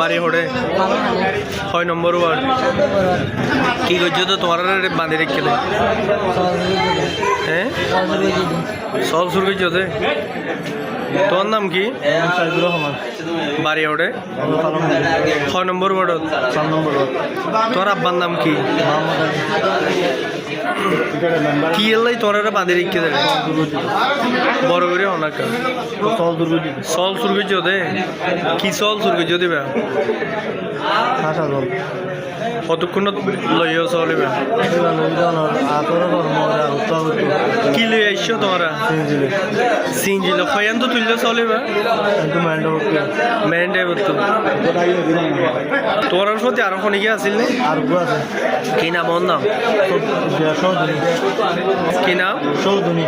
বাড়ি হড়ে। ছয় নম্বর ওয়ার্ড কি করছ তো? তোমার বাঁধে রেখে হ্যাঁ? সব শুরু করছ দে তোমার নাম কি? বাড়ি ওঠে ছয় নম্বর ওয়ার্ডত চার নম্বর তোমার আব্বার নাম কি? কি এলাই তোমার বাঁধে রেখে দেবে বড় করে অনেক সল করছ দে। কি সল করছ দিবা? হাসা জল কতক্ষণ লইও চলিবে? কি লই আইসো তোমরা সিনজিলে খয়ান তো তুললে চলিবে? মেন ডে বলতো তোমার সাথে আরও খনিকে আছিল নে? কি নাম ওর নাম? কি নাম? সৌধুনি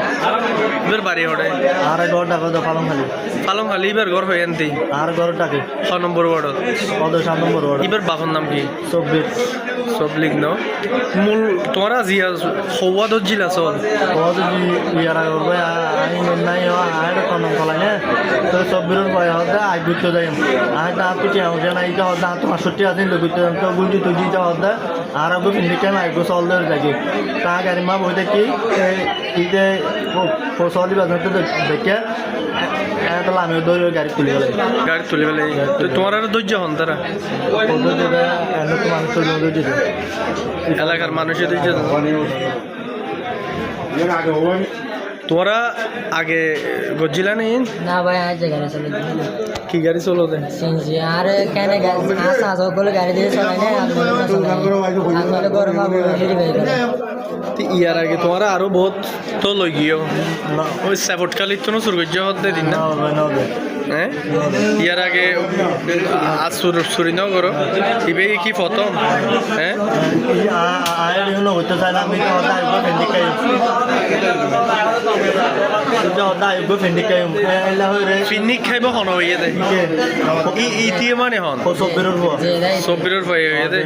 এবার বাড়ি হটে আর ঘর ডাকে তো পালং খালি পালং খালি এবার ঘর হয়ে আনতি আর ঘর ডাকে ছ নম্বর ওয়ার্ডত পদ সাত নম্বর ওয়ার্ড এবার বাপর নাম কি? চব্বিশ সব লিখ ন? মূল তোমরা জিয়া হওয়া দর্জিলা চল পদ ইয়ারা করবে আই নাই আয় কনম কলাই না? তো পয় হতে আই ঘুরতে যাই আয় তা তুই আমাকে না ইটা হতে তো আটষট্টি আছে তো ঘুরতে তো গুলটি তুই ইটা হতে আর আগে ফিন্ডিকে না আইগো চল ধরে থাকি তা গাড়ি মা বই দেখি ইতে চলি বাজার দেখে। এটা আমি দৌড়ে গাড়ি তুলে গেলে গাড়ি তুলে তো তোমার আর ধৈর্য হন তারা? এলাকার মানুষের ধৈর্য তোমরা আগে গজ্জিলা নেই? না ভাই আজ গাড়ি চলে কি গাড়ি চলো আর কেন গাড়ি আসা সকল গাড়ি দিয়ে চলাই না ইয়ার আগে তোমারা আরও বহুত তো লই গিয়েও ওই সাপোর্ট কালি তো শুরু করছে হতে দিন না। হ্যাঁ ইয়ার আগে আজ শুরু শুরু নাও করো ইবে কি প্রথম হ্যাঁ পিকনিক খাইব হন হইয়ে দে ই মানে হন? সব বেরোর হওয়া যে